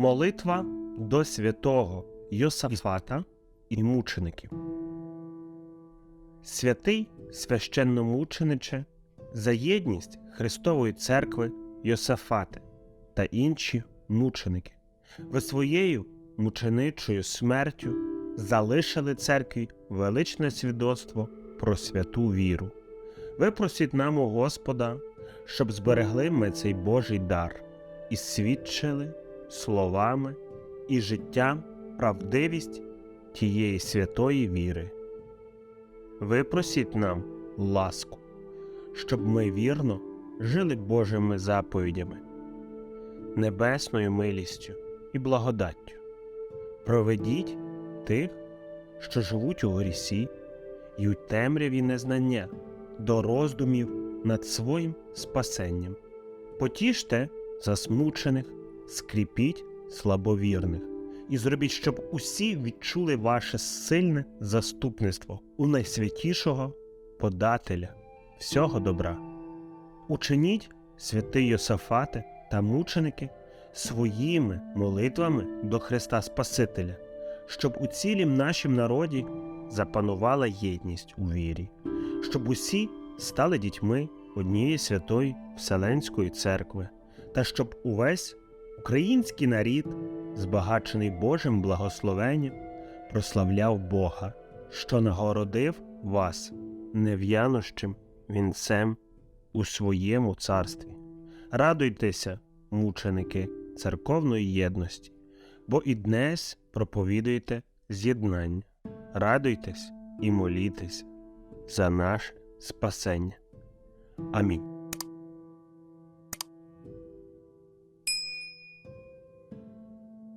Молитва до святого Йосафата і мучеників. Святий священномучениче за єдність Христової церкви Йосафате та інші мученики. Ви своєю мученичою смертю залишили церкві величне свідоцтво про святу віру. Ви просіть нам у Господа, щоб зберегли ми цей Божий дар і свідчили словами і життям правдивість тієї святої віри. Ви просіть нам ласку, щоб ми вірно жили Божими заповідями, небесною милістю і благодаттю. Проведіть тих, що живуть у грісі і у темряві незнання до роздумів над своїм спасенням. Потіште засмучених, скріпіть слабовірних, і зробіть, щоб усі відчули ваше сильне заступництво у найсвятішого подателя всього добра. Учиніть, святий Йосафате та мученики, своїми молитвами до Христа Спасителя, щоб у цілім нашім народі запанувала єдність у вірі, щоб усі стали дітьми однієї святої Вселенської церкви, та щоб увесь український нарід, збагачений Божим благословенням, прославляв Бога, що нагородив вас нев'янощим вінцем у своєму царстві. Радуйтеся, мученики церковної єдності, бо і днес проповідуєте з'єднання. Радуйтесь і молітесь за наше спасення. Амінь.